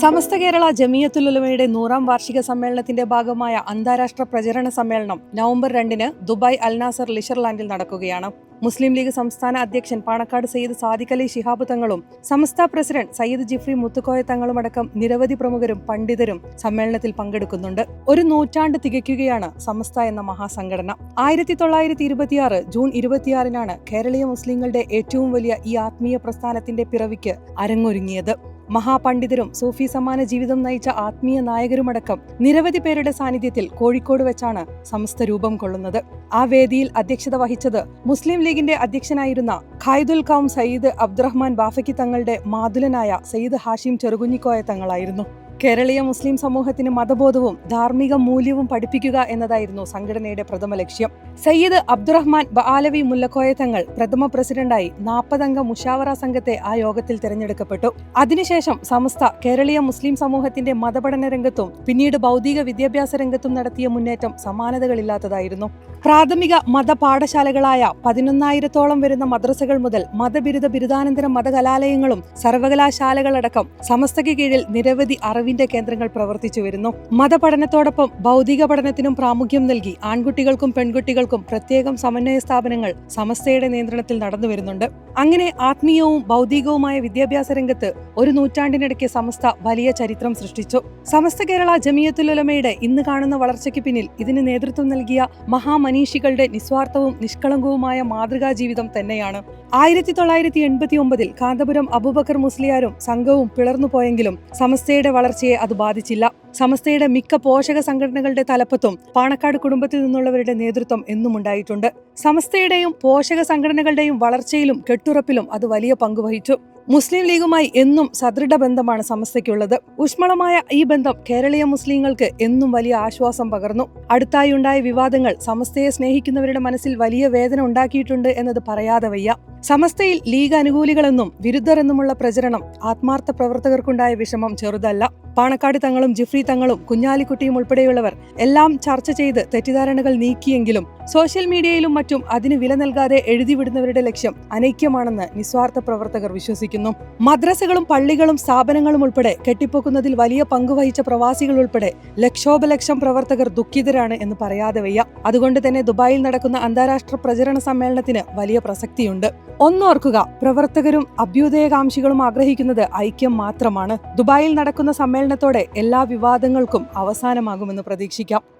സമസ്ത കേരള ജമിയത്തുലുലമയുടെ നൂറാം വാർഷിക സമ്മേളനത്തിന്റെ ഭാഗമായ അന്താരാഷ്ട്ര പ്രചരണ സമ്മേളനം നവംബർ രണ്ടിന് ദുബായ് അൽനാസർ ലിഷർലാൻഡിൽ നടക്കുകയാണ്. മുസ്ലിം ലീഗ് സംസ്ഥാന അധ്യക്ഷൻ പാണക്കാട് സയ്യിദ് സാദിഖ് അലി ശിഹാബ് തങ്ങളും സമസ്ത പ്രസിഡന്റ് സയ്യിദ് ജിഫ്രി മുത്തുക്കോയ തങ്ങളുമടക്കം നിരവധി പ്രമുഖരും പണ്ഡിതരും സമ്മേളനത്തിൽ പങ്കെടുക്കുന്നുണ്ട്. ഒരു നൂറ്റാണ്ട് തികയ്ക്കുകയാണ് സമസ്ത എന്ന മഹാസംഘടന. ആയിരത്തി തൊള്ളായിരത്തി ഇരുപത്തിയാറ് ജൂൺ ഇരുപത്തിയാറിനാണ് കേരളീയ മുസ്ലിങ്ങളുടെ ഏറ്റവും വലിയ ഈ ആത്മീയ പ്രസ്ഥാനത്തിന്റെ പിറവിക്ക് അരങ്ങൊരുങ്ങിയത്. മഹാപണ്ഡിതരും സൂഫി സമാന ജീവിതം നയിച്ച ആത്മീയ നായകരുമടക്കം നിരവധി പേരുടെ സാന്നിധ്യത്തിൽ കോഴിക്കോട് വെച്ചാണ് സംസ്ഥ രൂപം കൊള്ളുന്നത്. ആ വേദിയിൽ അധ്യക്ഷത വഹിച്ചത് മുസ്ലിം ലീഗിന്റെ അധ്യക്ഷനായിരുന്ന ഖായിദുൽ കൗം സയ്യിദ് അബ്ദുറഹ്മാൻ ബാഫക്കി തങ്ങളുടെ മാതുലനായ സയ്യിദ് ഹാഷിം ചെറുകുഞ്ഞിക്കോയ തങ്ങളായിരുന്നു. കേരളീയ മുസ്ലിം സമൂഹത്തിന് മതബോധവും ധാർമ്മിക മൂല്യവും പഠിപ്പിക്കുക എന്നതായിരുന്നു സംഘടനയുടെ പ്രഥമ ലക്ഷ്യം. സയ്യിദ് അബ്ദുറഹ്മാൻ ബആലവി മുല്ലക്കോയ തങ്ങൾ പ്രഥമ പ്രസിഡന്റായി നാൽപ്പതംഗ മുഷാവറ സംഘത്തെ ആ യോഗത്തിൽ തിരഞ്ഞെടുക്കപ്പെട്ടു. അതിനുശേഷം സംസ്ഥ കേരളീയ മുസ്ലിം സമൂഹത്തിന്റെ മതപഠന രംഗത്തും പിന്നീട് ഭൗതിക വിദ്യാഭ്യാസ രംഗത്തും നടത്തിയ മുന്നേറ്റം സമാനതകളില്ലാത്തതായിരുന്നു. പ്രാഥമിക മതപാഠശാലകളായ പതിനൊന്നായിരത്തോളം വരുന്ന മദ്രസകൾ മുതൽ മതബിരുദ ബിരുദാനന്തര മതകലാലയങ്ങളും സർവകലാശാലകളടക്കം സമസ്തയ്ക്ക് കീഴിൽ നിരവധി അറിവിന്റെ കേന്ദ്രങ്ങൾ പ്രവർത്തിച്ചു വരുന്നു. മതപഠനത്തോടൊപ്പം ഭൗതിക പഠനത്തിനും പ്രാമുഖ്യം നൽകി ആൺകുട്ടികൾക്കും പെൺകുട്ടികൾക്കും പ്രത്യേകം സമന്വയ സ്ഥാപനങ്ങൾ സമസ്തയുടെ നിയന്ത്രണത്തിൽ നടന്നു വരുന്നുണ്ട്. അങ്ങനെ ആത്മീയവും ഭൗതികവുമായ വിദ്യാഭ്യാസ രംഗത്ത് ഒരു നൂറ്റാണ്ടിനിടയ്ക്ക് സമസ്ത വലിയ ചരിത്രം സൃഷ്ടിച്ചു. സമസ്ത കേരള ജമിയത്തുലമയുടെ ഇന്ന് കാണുന്ന വളർച്ചയ്ക്ക് പിന്നിൽ ഇതിന് നേതൃത്വം നൽകിയ മഹാമനീഷികളുടെ നിസ്വാർത്ഥവും നിഷ്കളങ്കവുമായ മാതൃകാ ജീവിതം തന്നെയാണ്. ആയിരത്തി തൊള്ളായിരത്തി എൺപത്തി ഒമ്പതിൽ കാന്തപുരം അബൂബക്കർ മുസ്ലിയാരും സംഘവും പിളർന്നു പോയെങ്കിലും സമസ്തയുടെ വളർച്ചയെ അത് ബാധിച്ചില്ല. സമസ്തയുടെ മിക്ക പോഷക സംഘടനകളുടെ തലപ്പത്തും പാണക്കാട് കുടുംബത്തിൽ നിന്നുള്ളവരുടെ നേതൃത്വം എന്നും ഉണ്ടായിട്ടുണ്ട്. സമസ്തയുടെയും പോഷക സംഘടനകളുടെയും വളർച്ചയിലും കെട്ടുറപ്പിലും അത് വലിയ പങ്കുവഹിച്ചു മുസ്ലിം ലീഗുമായി എന്നും സദൃഢ ബന്ധമാണ് സമസ്തയ്ക്കുള്ളത്. ഊഷ്മളമായ ഈ ബന്ധം കേരളീയ മുസ്ലിങ്ങൾക്ക് എന്നും വലിയ ആശ്വാസം പകർന്നു. അടുത്തായി ഉണ്ടായ വിവാദങ്ങൾ സമസ്തയെ സ്നേഹിക്കുന്നവരുടെ മനസ്സിൽ വലിയ വേദന ഉണ്ടാക്കിയിട്ടുണ്ട് എന്നത് പറയാതെ വയ്യ. സമസ്തയിൽ ലീഗ് അനുകൂലികളെന്നും വിരുദ്ധരെന്നുമുള്ള പ്രചരണം ആത്മാർത്ഥ പ്രവർത്തകർക്കുണ്ടായ വിഷമം ചെറുതല്ല. പാണക്കാട് തങ്ങളും ജിഫ്രി തങ്ങളും കുഞ്ഞാലിക്കുട്ടിയും ഉൾപ്പെടെയുള്ളവർ എല്ലാം ചർച്ച ചെയ്ത് തെറ്റിദ്ധാരണകൾ നീക്കിയെങ്കിലും സോഷ്യൽ മീഡിയയിലും മറ്റും അതിന് വില നൽകാതെ എഴുതിവിടുന്നവരുടെ ലക്ഷ്യം അനൈക്യമാണെന്ന് നിസ്വാർത്ഥ പ്രവർത്തകർ വിശ്വസിക്കുന്നു. മദ്രസകളും പള്ളികളും സ്ഥാപനങ്ങളും ഉൾപ്പെടെ കെട്ടിപ്പൊക്കുന്നതിൽ വലിയ പങ്കുവഹിച്ച പ്രവാസികൾ ഉൾപ്പെടെ ലക്ഷോപലക്ഷം പ്രവർത്തകർ ദുഃഖിതരാണ് എന്ന് പറയാതെ വയ്യ. അതുകൊണ്ട് തന്നെ ദുബായിൽ നടക്കുന്ന അന്താരാഷ്ട്ര പ്രചരണ സമ്മേളനത്തിന് വലിയ പ്രസക്തിയുണ്ട്. ഒന്നോർക്കുക പ്രവർത്തകരും അഭ്യുദയകാംക്ഷികളും ആഗ്രഹിക്കുന്നത് ഐക്യം മാത്രമാണ്. ദുബായിൽ നടക്കുന്ന സമ്മേളനത്തോടെ എല്ലാ വിവാദങ്ങൾക്കും അവസാനമാകുമെന്ന് പ്രതീക്ഷിക്കാം.